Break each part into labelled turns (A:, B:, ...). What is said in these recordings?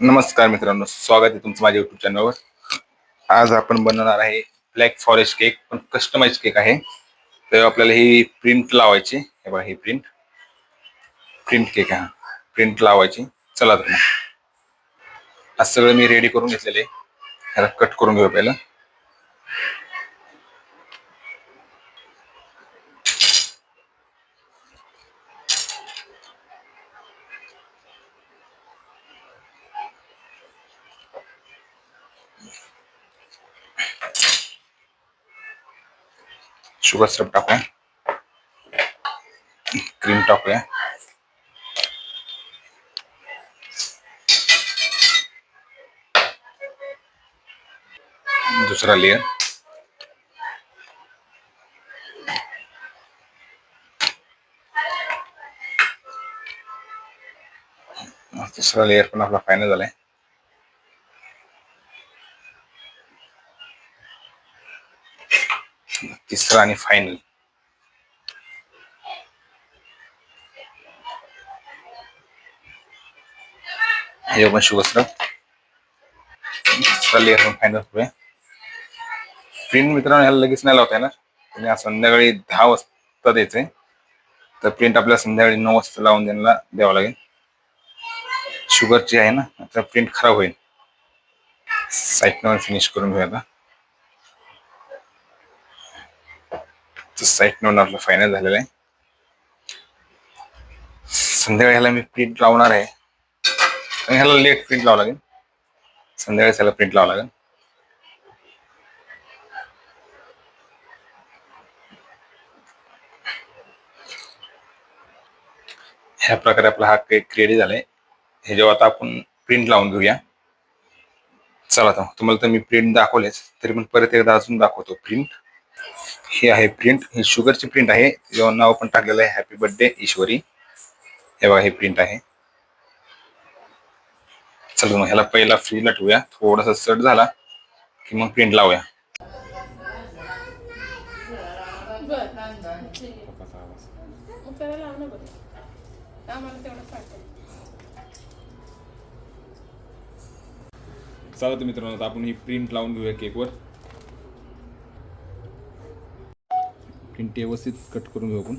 A: नमस्कार मित्रांनो स्वागत आहे तुमचं माझ्या युट्यूब चॅनलवर आज आपण बनवणार आहे ब्लॅक फॉरेस्ट केक पण कस्टमाइज केक आहे. तर आपल्याला ही प्रिंट लावायची. हे बघा ही प्रिंट प्रिंट केक आहे प्रिंट लावायची. चला तर मग. आज सगळं मी रेडी करून घेतलेले ह्याला कट करून घेऊ पहिलं. शुगर सिरप टाकूया क्रीम टाकूया दुसरा लेअर तिसरा लेअर पण आपला फायनल झालाय तिसरा आणि फायनल हे पण शुगर तिसरा लेअर पण फायनल प्रिंट मित्रांनो ह्याला लगेच नाही लावता येणार तुम्ही आज संध्याकाळी दहा वाजता द्यायचंय. तर प्रिंट आपल्याला संध्याकाळी नऊ वाजता लावून त्यांना द्यावं लागेल. शुगरची आहे ना? तर प्रिंट खराब होईल. साईटनं फिनिश करून घेऊया आता. साईट नोन आपलं फायनल झालेलं आहे. संध्याकाळी ह्याला मी प्रिंट लावणार आहे. आणि ह्याला लेट प्रिंट लावावं लागेल. संध्याकाळी ह्याला प्रिंट लावावं लागेल. ह्या प्रकारे आपला हा केक रेडी झालाय. हे जेव्हा आता आपण प्रिंट लावून घेऊया. चला आता तुम्हाला तर मी प्रिंट दाखवलेच तरी पण परत एकदा अजून दाखवतो प्रिंट हे आहे प्रिंट ही शुगरची प्रिंट आहे. जेव्हा नाव पण टाकलेलं आहे. Happy birthday Ishwari. हे बघा हे प्रिंट आहे. चला मग ह्याला पहिला फ्री लटवूया थोडासा सट झाला की मग प्रिंट लावूया. चालत तर मित्रांनो आपण ही प्रिंट लावून घेऊया केकवर प्रिंट व्यवस्थित कट करून घेऊ आपण.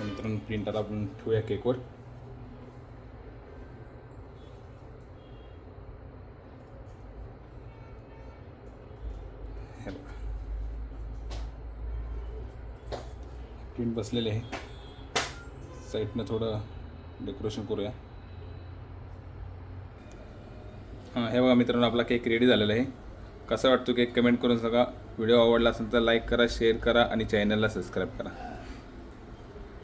A: नंतर प्रिंटर आपण ठेवूया केकवर हे बघा. प्रिंट बसलेले आहे साईडनं थोडं डेकोरेशन करूया. हां हे बघा मित्रांनो आपला केक रेडी झालेला आहे. कसा वाटतो केक कमेंट करून सांगा. व्हिडिओ आवडला असेल तर लाईक करा शेअर करा आणि चॅनलला सबस्क्राईब करा.